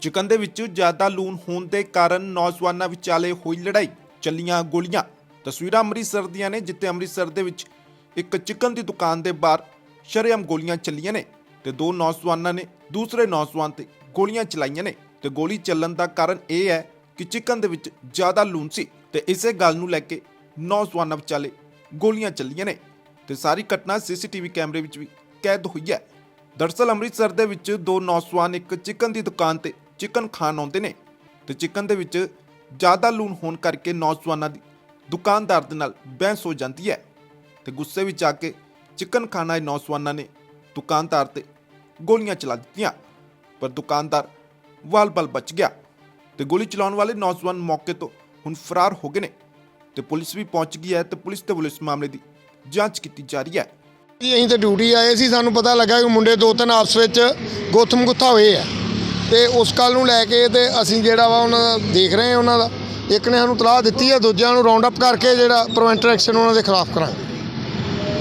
Chicken ਦੇ ਵਿੱਚ ਜ਼ਿਆਦਾ ਲੂਣ ਹੋਣ ਦੇ ਕਾਰਨ ਨੌਜਵਾਨਾਂ ਵਿਚਾਲੇ ਹੋਈ ਲੜਾਈ, ਚੱਲੀਆਂ ਗੋਲੀਆਂ। ਤਸਵੀਰਾਂ ਅੰਮ੍ਰਿਤਸਰ ਦੀਆਂ ਨੇ, ਜਿੱਥੇ ਅੰਮ੍ਰਿਤਸਰ ਦੇ ਵਿੱਚ ਇੱਕ ਚਿਕਨ ਦੀ ਦੁਕਾਨ ਦੇ ਬਾਹਰ ਸ਼ਰੇਆਮ ਗੋਲੀਆਂ ਚੱਲੀਆਂ ਨੇ ਤੇ ਦੋ ਨੌਜਵਾਨਾਂ ਨੇ ਦੂਸਰੇ ਨੌਜਵਾਨ ਤੇ ਗੋਲੀਆਂ ਚਲਾਈਆਂ ਨੇ ਤੇ ਗੋਲੀ ਚੱਲਣ ਦਾ ਕਾਰਨ ਇਹ ਹੈ ਕਿ ਚਿਕਨ ਦੇ ਵਿੱਚ ਜ਼ਿਆਦਾ ਲੂਣ ਸੀ ਤੇ ਇਸੇ ਗੱਲ ਨੂੰ ਲੈ ਕੇ ਨੌਜਵਾਨਾਂ ਵਿਚਾਲੇ ਗੋਲੀਆਂ ਚੱਲੀਆਂ ਨੇ ਤੇ ਸਾਰੀ ਘਟਨਾ ਸੀਸੀਟੀਵੀ ਕੈਮਰੇ ਵਿੱਚ ਵੀ ਕੈਦ ਹੋਈ ਹੈ। ਦਰਸਲ ਅੰਮ੍ਰਿਤਸਰ ਦੇ ਵਿੱਚ ਦੋ ਨੌਜਵਾਨ ਇੱਕ ਚਿਕਨ ਦੀ ਦੁਕਾਨ ਤੇ ਚਿਕਨ ਖਾਣ ਆਉਂਦੇ ਨੇ ਤੇ ਚਿਕਨ ਦੇ ਵਿੱਚ ਜ਼ਿਆਦਾ ਲੂਣ ਹੋਣ ਕਰਕੇ ਨੌਜਵਾਨਾਂ ਦੀ ਦੁਕਾਨਦਾਰ ਦੇ ਨਾਲ ਬਹਿਸ ਹੋ ਜਾਂਦੀ ਹੈ ਤੇ ਗੁੱਸੇ ਵਿੱਚ ਆ ਕੇ ਚਿਕਨ ਖਾਣਾ ਆਏ ਨੌਜਵਾਨਾਂ ਨੇ ਦੁਕਾਨਦਾਰ ਤੇ ਗੋਲੀਆਂ ਚਲਾ ਦਿੱਤੀਆਂ, ਪਰ ਦੁਕਾਨਦਾਰ ਵਾਲ-ਵਾਲ ਬਚ ਗਿਆ ਤੇ ਗੋਲੀ ਚਲਾਉਣ ਵਾਲੇ ਨੌਜਵਾਨ ਮੌਕੇ ਤੋਂ ਹੁਣ ਫਰਾਰ ਹੋ ਗਏ ਨੇ ਤੇ ਪੁਲਿਸ ਵੀ ਪਹੁੰਚ ਗਈ ਹੈ ਤੇ ਪੁਲਿਸ ਤੇ ਪੁਲਿਸ ਮਾਮਲੇ ਦੀ ਜਾਂਚ ਕੀਤੀ ਜਾ ਰਹੀ ਹੈ। ਜੀ ਅਸੀਂ ਤੇ ਡਿਊਟੀ ਆਏ ਸੀ, ਸਾਨੂੰ ਪਤਾ ਲੱਗਾ ਕਿ ਮੁੰਡੇ ਦੋ ਤਿੰਨ ਆਪਸ ਵਿੱਚ ਗੋਥਮ ਗੁੱਥਾ ਹੋਏ ਆ। ਤੇ ਉਸ ਕੱਲ ਨੂੰ ਲੈ ਕੇ ਤੇ ਅਸੀਂ ਜਿਹੜਾ ਵਾ ਉਹਨਾਂ ਦਾ ਦੇਖ ਰਹੇ ਹਾਂ ਉਹਨਾਂ ਦਾ। ਇੱਕ ਨੇ ਸਾਨੂੰ ਤਲਾਹ ਦਿੱਤੀ ਹੈ, ਦੂਜਿਆਂ ਨੂੰ ਰਾਉਂਡ ਅਪ ਕਰਕੇ ਜਿਹੜਾ ਪ੍ਰੀਵੈਂਟਰ ਐਕਸ਼ਨ ਉਹਨਾਂ ਦੇ ਖਿਲਾਫ ਕਰਾਂਗੇ।